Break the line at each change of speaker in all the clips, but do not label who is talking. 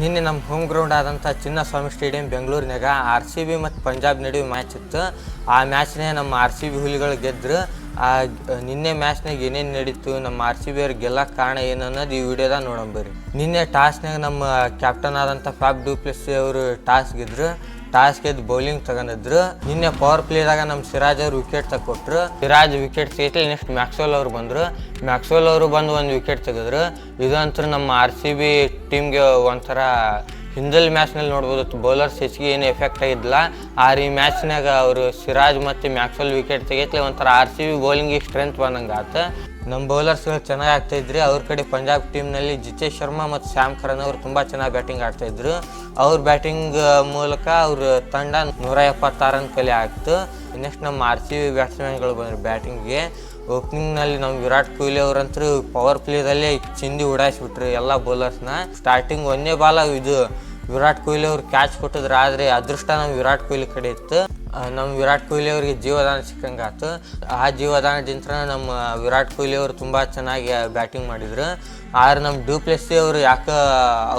ನಿನ್ನೆ ನಮ್ಮ home ground ಆದಂಥ ಚಿನ್ನಸ್ವಾಮಿ ಸ್ಟೇಡಿಯಂ ಬೆಂಗಳೂರಿನಾಗ ಆರ್ ಸಿ ಬಿ ಮತ್ತು ಪಂಜಾಬ್ ನಡುವೆ ಮ್ಯಾಚ್ ಇತ್ತು. ಆ ಮ್ಯಾಚ್ನೇ ನಮ್ಮ ಆರ್ ಸಿ ಬಿ ಹುಲಿಗಳು ಗೆದ್ದರು ಆ, ನಿನ್ನೆ ಮ್ಯಾಚ್ನಾಗ ಏನೇನು ನಡೀತು, ನಮ್ಮ ಆರ್ ಸಿ ಬಿ ಅವ್ರಿಗೆ ಕಾರಣ ಏನು ಅನ್ನೋದು ಈ ವಿಡಿಯೋದಾಗ ನೋಡಂಬರಿ ನಿನ್ನೆ ಟಾಸ್ನಾಗ ನಮ್ಮ ಕ್ಯಾಪ್ಟನ್ ಆದಂಥ ಫ್ಯಾಬ್ ಡೂಪ್ಲೆಸ್ ಅವರು ಟಾಸ್ ಗೆದ್ರು. ಟಾಸ್ ಗೆದ್ದು ಬೌಲಿಂಗ್ ತಗೊಂಡಿದ್ರು. ನಿನ್ನೆ ಪವರ್ ಪ್ಲೇದಾಗ ನಮ್ಮ ಸಿರಾಜ್ ಅವ್ರು ವಿಕೆಟ್ ತಗೊಟ್ರು ಸಿರಾಜ್ ವಿಕೆಟ್ ತೆಗಿತಲಿ ನೆಕ್ಸ್ಟ್ ಮ್ಯಾಕ್ಸ್ವೆಲ್ ಅವ್ರು ಬಂದರು. ಮ್ಯಾಕ್ಸ್ವೆಲ್ ಅವರು ಬಂದು ಒಂದು ವಿಕೆಟ್ ತೆಗೆದ್ರು. ಇದಂತೂ ನಮ್ಮ ಆರ್ ಸಿ ಬಿ ಟೀಮ್ಗೆ ಒಂಥರ ಹಿಂದಲ್ ಮ್ಯಾಚ್ನಲ್ಲಿ ನೋಡ್ಬೋದು ಬೌಲರ್ಸ್ ಹೆಚ್ಚಿಗೆ ಏನು ಎಫೆಕ್ಟ್ ಆಗಿದ್ದಿಲ್ಲ. ಆರ್ ಈ ಮ್ಯಾಚ್ನಾಗ ಅವರು ಸಿರಾಜ್ ಮತ್ತು ಮ್ಯಾಕ್ಸ್ವೆಲ್ ವಿಕೆಟ್ ತೆಗಿತ್ಲೆ ಒಂಥರ ಆರ್ ಸಿ ಬಿ ಬೌಲಿಂಗಿಗೆ ಸ್ಟ್ರೆಂತ್ ಬಂದಂಗೆ ಆತ. ನಮ್ಮ ಬೌಲರ್ಸ್ಗಳು ಚೆನ್ನಾಗಿ ಆಗ್ತಾ ಇದ್ರಿ. ಅವ್ರ ಕಡೆ ಪಂಜಾಬ್ ಟೀಮ್ನಲ್ಲಿ ಜಿತೇಶ್ ಶರ್ಮಾ ಮತ್ತು ಶ್ಯಾಮ್ ಕರಣ್ ಅವರು ತುಂಬ ಚೆನ್ನಾಗಿ ಬ್ಯಾಟಿಂಗ್ ಆಡ್ತಾ ಇದ್ರು. ಅವ್ರ ಬ್ಯಾಟಿಂಗ್ ಮೂಲಕ ಅವ್ರ ತಂಡ ನೂರ ಎಪ್ಪತ್ತಾರು ರನ್ ಕಲೆ ಆಗ್ತು. ನೆಕ್ಸ್ಟ್ ನಮ್ಮ ಆರ್ ಸಿ ಬಿ ಬ್ಯಾಟ್ಸ್ಮನ್ಗಳು ಬಂದರು ಬ್ಯಾಟಿಂಗ್ಗೆ ಓಪನಿಂಗ್ನಲ್ಲಿ ನಮ್ಮ ವಿರಾಟ್ ಕೊಹ್ಲಿ ಅವರಂತೂ ಪವರ್ ಪ್ಲೇದಲ್ಲೇ ಚಿಂದಿ ಉಡಾಯಿಸ್ಬಿಟ್ರು ಎಲ್ಲ ಬೌಲರ್ಸ್ನ ಸ್ಟಾರ್ಟಿಂಗ್ ಒಂದೇ ಬಾಲ ಇದು ವಿರಾಟ್ ಕೊಹ್ಲಿ ಅವ್ರು ಕ್ಯಾಚ್ ಕೊಟ್ಟಿದ್ರು ಆದರೆ ಅದೃಷ್ಟ ನಮ್ಮ ವಿರಾಟ್ ಕೊಹ್ಲಿ ಕಡೆ ಇತ್ತು. ನಮ್ಮ ವಿರಾಟ್ ಕೊಹ್ಲಿ ಅವರಿಗೆ ಜೀವದಾನ ಸಿಕ್ಕಂಗೆ ಆಯ್ತು ಆ ಜೀವದಾನದಿಂತ ನಮ್ಮ ವಿರಾಟ್ ಕೊಹ್ಲಿ ಅವರು ತುಂಬ ಚೆನ್ನಾಗಿ ಬ್ಯಾಟಿಂಗ್ ಮಾಡಿದ್ರು. ಆದ್ರೆ ನಮ್ಮ ಡೂಪ್ಲೆಸ್ಸಿ ಅವರು ಯಾಕೆ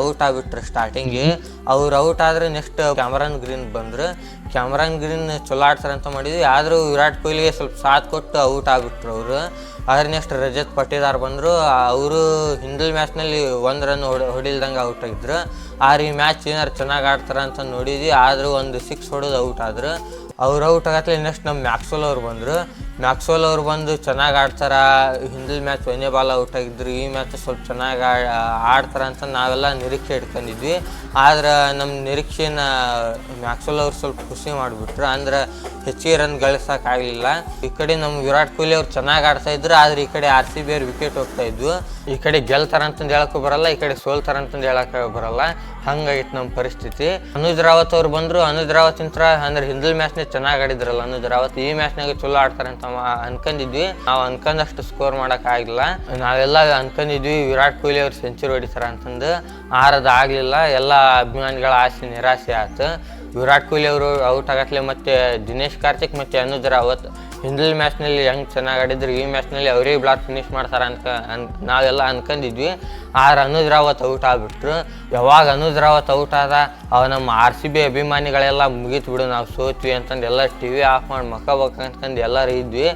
ಔಟ್ ಆಗಿಬಿಟ್ರು ಸ್ಟಾರ್ಟಿಂಗಿಗೆ ಅವ್ರು ಔಟ್ ಆದರೆ ನೆಕ್ಸ್ಟ್ ಕ್ಯಾಮರಾನ್ ಗ್ರೀನ್ ಬಂದರು. ಕ್ಯಾಮರಾನ್ ಗ್ರೀನ್ ಚಲೋ ಆಡ್ತಾರೆ ಅಂತ ಮಾಡಿದ್ವಿ. ಆದರೂ ವಿರಾಟ್ ಕೊಹ್ಲಿಗೆ ಸ್ವಲ್ಪ ಸಾಥ್ ಕೊಟ್ಟು ಔಟ್ ಆಗಿಬಿಟ್ರು ಅವರು. ಆದ್ರೆ ನೆಕ್ಸ್ಟ್ ರಜತ್ ಪಟೇದಾರ್ ಬಂದರು. ಅವರು ಹಿಂದಿಲ್ ಮ್ಯಾಚ್ನಲ್ಲಿ ಒಂದು ರನ್ ಹೊಡ, ಹೊಡಿಲ್ದಂಗೆ ಔಟ್ ಆಗಿದ್ರು. ಆದ್ರೆ ಈ ಮ್ಯಾಚ್ ಏನಾರು ಚೆನ್ನಾಗಿ ಆಡ್ತಾರೆ ಅಂತ ನೋಡಿದ್ವಿ. ಆದರೂ ಒಂದು ಸಿಕ್ಸ್ ಹೊಡೋದು ಔಟ್ ಆದ್ರು. ಅವ್ರು ಔಟ್ ಆಗತ್ತಲೇ ನೆಕ್ಸ್ಟ್ ನಮ್ಮ ಮ್ಯಾಕ್ಸೋಲ್ ಅವ್ರು ಬಂದರು. ಮ್ಯಾಕ್ಸೋಲ್ ಅವ್ರು ಬಂದು ಚೆನ್ನಾಗಿ ಆಡ್ತಾರ? ಹಿಂದಿನ ಮ್ಯಾಚ್ ಒಂದೇ ಬಾಲ್ ಔಟ್ ಆಗಿದ್ರು, ಈ ಮ್ಯಾಚ್ ಸ್ವಲ್ಪ ಚೆನ್ನಾಗಿ ಆಡ್ತಾರ ಅಂತ ನಾವೆಲ್ಲ ನಿರೀಕ್ಷೆ ಇಟ್ಕೊಂಡಿದ್ವಿ. ಆದ್ರೆ ನಮ್ಮ ನಿರೀಕ್ಷೆನ ಮ್ಯಾಕ್ಸೋಲ್ ಅವ್ರು ಸ್ವಲ್ಪ ಖುಷಿ ಮಾಡಿಬಿಟ್ರು. ಅಂದ್ರೆ ಹೆಚ್ಚಿಗೆ ರನ್ ಗಳಿಸೋಕ್ಕಾಗಲಿಲ್ಲ ಈ ಕಡೆ ನಮ್ಮ ವಿರಾಟ್ ಕೊಹ್ಲಿ ಅವ್ರು ಚೆನ್ನಾಗಿ ಆಡ್ತಾ ಇದ್ರು, ಆದ್ರೆ ಈ ಕಡೆ ಆರ್ ಸಿ ಬಿ ಅವ್ರು ವಿಕೆಟ್ ಹೋಗ್ತಾ ಇದ್ವು. ಈ ಕಡೆ ಗೆಲ್ತಾರ ಅಂತಂದು ಹೇಳಕ್ಕೂ ಬರಲ್ಲ, ಈ ಕಡೆ ಸೋಲ್ತಾರ ಅಂತಂದು ಹೇಳಕ್ಕೆ ಬರಲ್ಲ. ಹಂಗಾಗಿತ್ತು ನಮ್ಮ ಪರಿಸ್ಥಿತಿ. ಅನುಜ್ ರಾವತ್ ಅವ್ರು ಬಂದರು. ಅನುಜ್ ರಾವತ್ ಇಂತ್ರ ಅಂದ್ರೆ ಹಿಂದಲ್ ಮ್ಯಾಚ್ನೇ ಚೆನ್ನಾಗಿ ಆಡಿದ್ರಲ್ಲ ಅನುಜ್ ರಾವತ್. ಈ ಮ್ಯಾಚ್ನಾಗ ಚಲೋ ಆಡ್ತಾರೆ ಅಂತ ಮ- ಅನ್ಕೊಂಡಿದ್ವಿ ನಾವು ಅನ್ಕೊಂಡಷ್ಟು ಸ್ಕೋರ್ ಆಗಿಲ್ಲ. ನಾವೆಲ್ಲ ಅನ್ಕೊಂಡಿದ್ವಿ ವಿರಾಟ್ ಕೊಹ್ಲಿ ಅವ್ರು ಸೆಂಚುರಿ ಹೊಡಿತಾರ ಅಂತಂದು. ಆರದ ಆಗಲಿಲ್ಲ. ಎಲ್ಲ ಅಭಿಮಾನಿಗಳ ಆಸೆ, ನಿರಾಸೆ ಆಯ್ತು ವಿರಾಟ್ ಕೊಹ್ಲಿ ಅವರು ಔಟ್ ಆಗತ್ಲೆ ಮತ್ತು ದಿನೇಶ್ ಕಾರ್ತಿಕ್ ಮತ್ತು ಅನುಜ್ ರಾವತ್ ಹಿಂದಿಲ್ ಮ್ಯಾಚ್ನಲ್ಲಿ ಹೆಂಗೆ ಚೆನ್ನಾಗಿ ಆಡಿದ್ರು, ಈ ಮ್ಯಾಚ್ನಲ್ಲಿ ಅವರೇ ಬ್ಲಾಕ್ ಫಿನಿಶ್ ಮಾಡ್ತಾರೆ ಅನ್, ನಾವೆಲ್ಲ ಅನ್ಕೊಂಡಿದ್ವಿ ಆದ್ರೆ ಅನುಜ್ ರಾವತ್ ಔಟ್ ಆಗಿಬಿಟ್ರು. ಯಾವಾಗ ಅನುಜ್ ರಾವತ್ ಔಟ್ ಆದ, ಅವ ನಮ್ಮ ಆರ್ ಸಿ ಬಿ ಅಭಿಮಾನಿಗಳೆಲ್ಲ ಮುಗೀತು ಬಿಡು, ನಾವು ಸೋತ್ವಿ ಅಂತಂದು ಎಲ್ಲ ಟಿ ವಿ ಆಫ್ ಮಾಡಿ ಮಕ್ಕ ಅಂತಂದು ಎಲ್ಲರೂ ಇದ್ವಿ.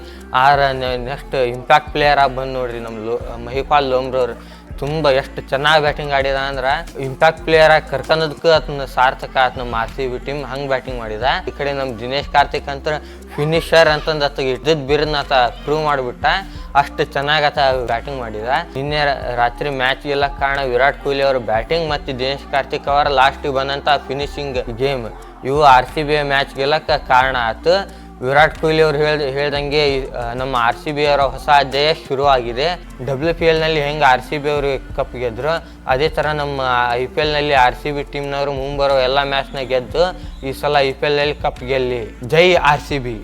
ಆದ್ರೆ ನೆಕ್ಸ್ಟ್ ಇಂಪ್ಯಾಕ್ಟ್ ಪ್ಲೇಯರ್ ಆಗಿ ಬಂದು ನೋಡ್ರಿ ನಮ್ಮ ಲೋ, ಮಹಿಪಾಲ್ ಲೋಮ್ರವ್ರು. ತುಂಬ ಎಷ್ಟು ಚೆನ್ನಾಗಿ ಬ್ಯಾಟಿಂಗ್ ಆಡಿದ ಅಂದ್ರೆ ಇಂಪ್ಯಾಕ್ಟ್ ಪ್ಲೇಯರ್ ಆಗಿ ಕರ್ಕೊಂಡದಕ್ಕೆ ಅದನ್ನ ಸಾರ್ಥಕ ಆತನ ನಮ್ಮ ಬಿ ಟೀಮ್ ಹಂಗೆ ಬ್ಯಾಟಿಂಗ್ ಮಾಡಿದ. ಈ ಕಡೆ ನಮ್ಮ ದಿನೇಶ್ ಕಾರ್ತಿಕ್ ಅಂತ ಫಿನಿಷರ್ ಅಂತಂದು ಆತ ಇದ್ದದ್ ಬಿರನ್ನ ಆತ ಪ್ರೂವ್ ಮಾಡಿಬಿಟ್ಟ. ಅಷ್ಟು ಚೆನ್ನಾಗಿ ಆತ ಬ್ಯಾಟಿಂಗ್ ಮಾಡಿದ. ನಿನ್ನೆ ರಾತ್ರಿ ಮ್ಯಾಚ್ ಎಲ್ಲ ಕಾರಣ ವಿರಾಟ್ ಕೊಹ್ಲಿ ಅವರ ಬ್ಯಾಟಿಂಗ್ ಮತ್ತು ದಿನೇಶ್ ಕಾರ್ತಿಕ್ ಅವರ ಲಾಸ್ಟಿಗೆ ಬಂದಂಥ ಫಿನಿಶಿಂಗ್ ಗೇಮ್ ಇವು ಆರ್ ಸಿ ಬಿ ಮ್ಯಾಚ್ ಗೆಲ್ಲಕ್ಕೆ ಕಾರಣ ಆಯ್ತು ವಿರಾಟ್ ಕೊಹ್ಲಿ ಅವ್ರು ಹೇಳ್ ಹೇಳ್ದಂಗೆ ನಮ್ಮ ಆರ್ ಸಿ ಬಿ ಅವರ ಹೊಸ ಅಧ್ಯಾಯ ಶುರುವಾಗಿದೆ. ಡಬ್ಲ್ಯೂ ಪಿ ಎಲ್ನಲ್ಲಿ ಹೆಂಗೆ ಆರ್ ಸಿ ಬಿ ಅವರು ಕಪ್ ಗೆದ್ರು, ಅದೇ ಥರ ನಮ್ಮ ಐ ಪಿ ಎಲ್ನಲ್ಲಿ ಆರ್ ಸಿ ಬಿ ಟೀಮ್ನವರು ಮುಂಬರೋ ಎಲ್ಲ ಮ್ಯಾಚ್ನ ಗೆದ್ದು, ಈ ಸಲ ಐ ಪಿ ಎಲ್ನಲ್ಲಿ ಕಪ್ ಗೆಲ್ಲಿ. ಜೈ ಆರ್ ಸಿ ಬಿ.